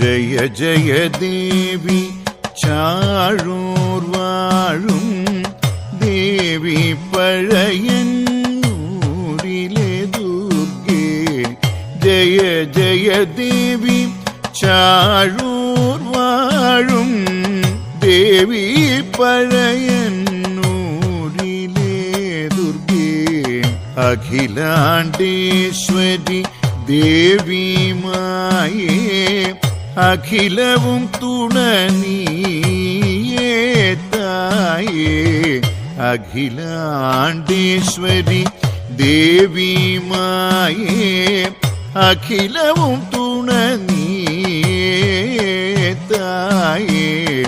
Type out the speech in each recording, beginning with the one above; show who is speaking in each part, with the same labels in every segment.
Speaker 1: ജയ ജയ ദേവി ചാഴൂർ വാഴും. ദേവി പഴയന്നൂരിലെ ദുർഗേ. ജയ ജയ ദേവി ചാഴൂർ വാഴും. ദേവി പഴയന്നൂരിലെ ദുർഗേ. അഖിലാണ്ടേശ്വരി ദേവിമായേ അഖിലവും തുണനീയേ തായേ. അഖിലാണ്ടേശ്വരി ദേവിമായേ. അഖിലവും തുണനീയേ തായേ.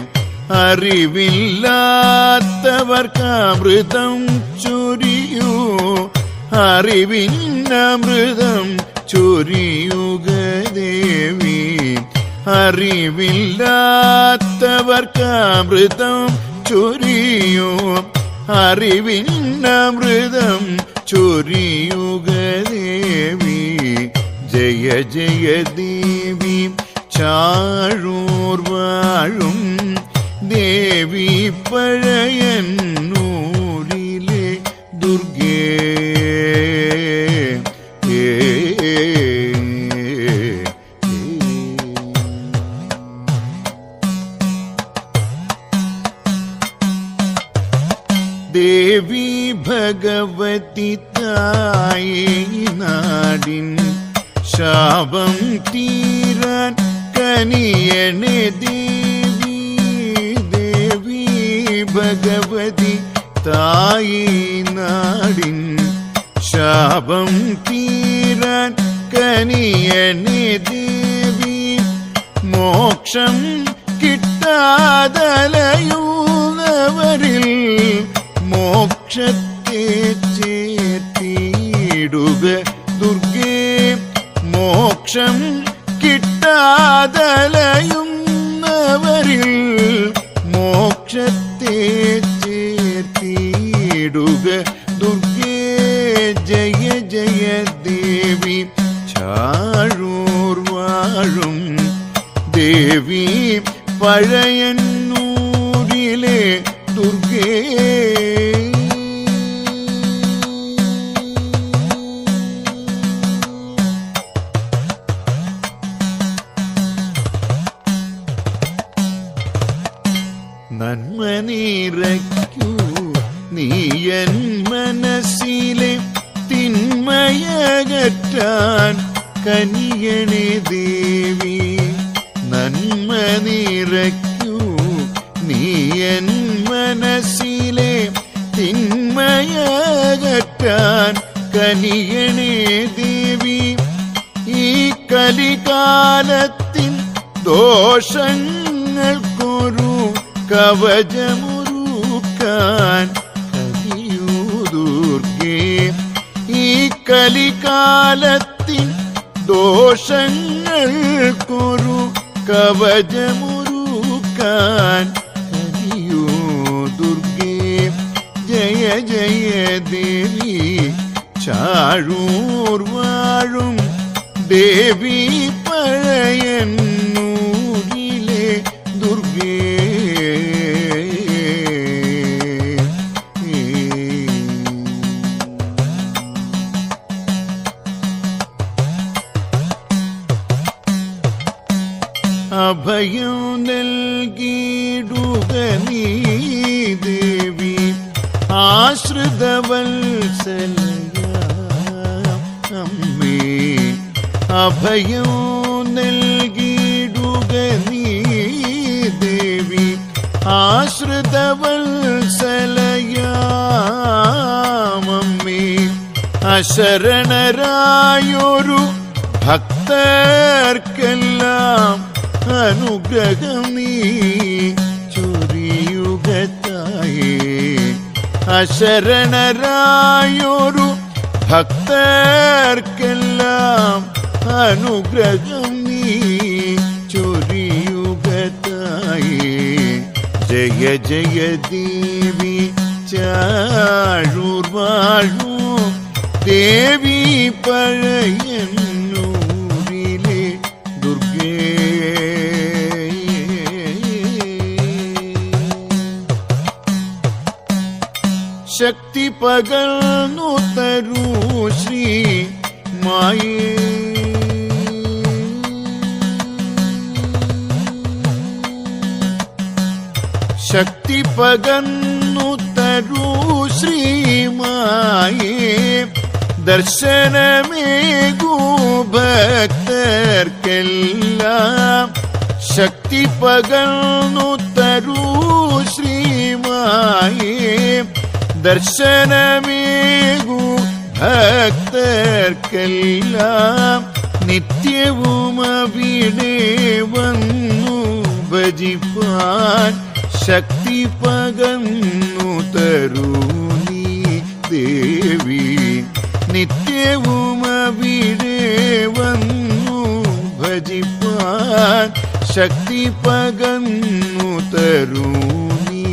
Speaker 1: അറിവില്ലാത്തവർക്കമൃതം ചൊരിയൂ. അറിവിന്നമൃതം ചൊരിയുക ദേവി. അറിവില്ലാത്തവർക്ക് അമൃതം ചൊരിയൂ. അറിവിന്നമൃതം ചൊരിയുക ദേവി. ജയ ജയ ദേവി ചാഴൂർ വാഴും. ദേവി പഴയന്നൂരിലെ ദേവി ഭഗവതി തായേ നാടിൻ ശാപം തീരാൻ കനിയണേ ദേവി ദേവി ഭഗവതി തായേ നാടിൻ ശാപം തീരാൻ കനിയണേ ദേവി മോക്ഷം കിട്ടാതലയുന്നവരിൽ മോക്ഷത്തെ ചേർത്തിടുക ദുർഗേ മോക്ഷം കിട്ടാതലയുന്നവരിൽ മോക്ഷത്തെ ചേർത്തിടുക ദുർഗേ ജയ ജയ ദേവി ചാഴൂർ വാഴും ദേവി പഴയന്നൂരിലെ ദുർഗേ നിറയ്ക്കൂ. നീയൻ മനസ്സിലെ തിന്മയകറ്റാൻ കനിയണേ ദേവി. നന്മ നിറയ്ക്കൂ. നീയൻ മനസ്സിലെ തിന്മയകറ്റാൻ കനിയണേ ദേവി. ഈ കലികാലത്തിൽ ദോഷങ്ങൾക്കൊരു കവചമുറുക്കാൻ കലിയൂ ദുർഗേ ഈ കലികാലത്തിൻ ദോഷങ്ങൾക്കൊരു കവചമുറുക്കാൻ കലിയൂ ദുർഗേ ജയ ജയ ദേവി ചാഴൂർ വാഴും ദേവി പഴയന്നൂരിലെ അഭയം നൽകിയിടുക നീ ദേവി. ആശ്രിതവത്സലയമ്മേ അഭയം നൽകിയിടുക നീ ദേവി. ആശ്രിതവത്സലയാമമ്മേ. അശരണരായൊരു ഭക്തർക്കെല്ലാം അനുഗ്രഹം നീ ചൊരിയുകത്തായേ. അശരണരായൊരു ഭക്തർക്കെല്ലാം അനുഗ്രഹം നീ ചൊരിയുകത്തായേ. ജയ ജയ ദേവി ചാഴൂർ വാഴൂ ദേവി പഴയന്നൂരിലെ ശക്തി പകർന്നു തരൂ ശ്രീ മായേ. ശക്തി പകർന്നു തരൂ ശ്രീമായേ ദർശനമേകൂ ഭക്തർക്കെല്ലാം ശക്തി പകർന്നു തരൂ ശ്രീമായേ ദർശനമേകൂ ഭക്തർക്കെല്ലാം നിത്യവും അവിടെ വന്നു ഭജിപ്പാൻ ശക്തി പകന്നു തരൂ നീ ദേവി. നിത്യവും അവിടെ വന്നു ഭജിപ്പാൻ ശക്തി പകന്നു തരൂ നീ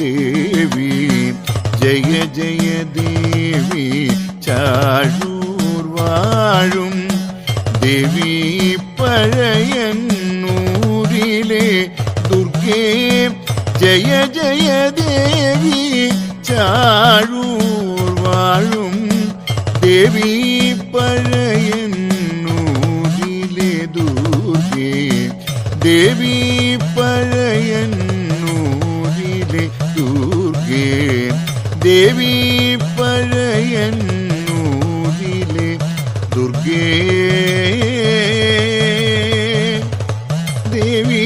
Speaker 1: ദേവി. ജയ ജയ ദേവി ചാഴൂർ വാഴും. ദേവി പഴയന്നൂരിലെ ദുർഗേ ജയ ജയ ദേവി ചാഴൂർ വാഴും. ദേവി പഴയന്നൂരിലെ ദേവി പഴയന്നൂരിലെ ദുർഗേ. ദേവി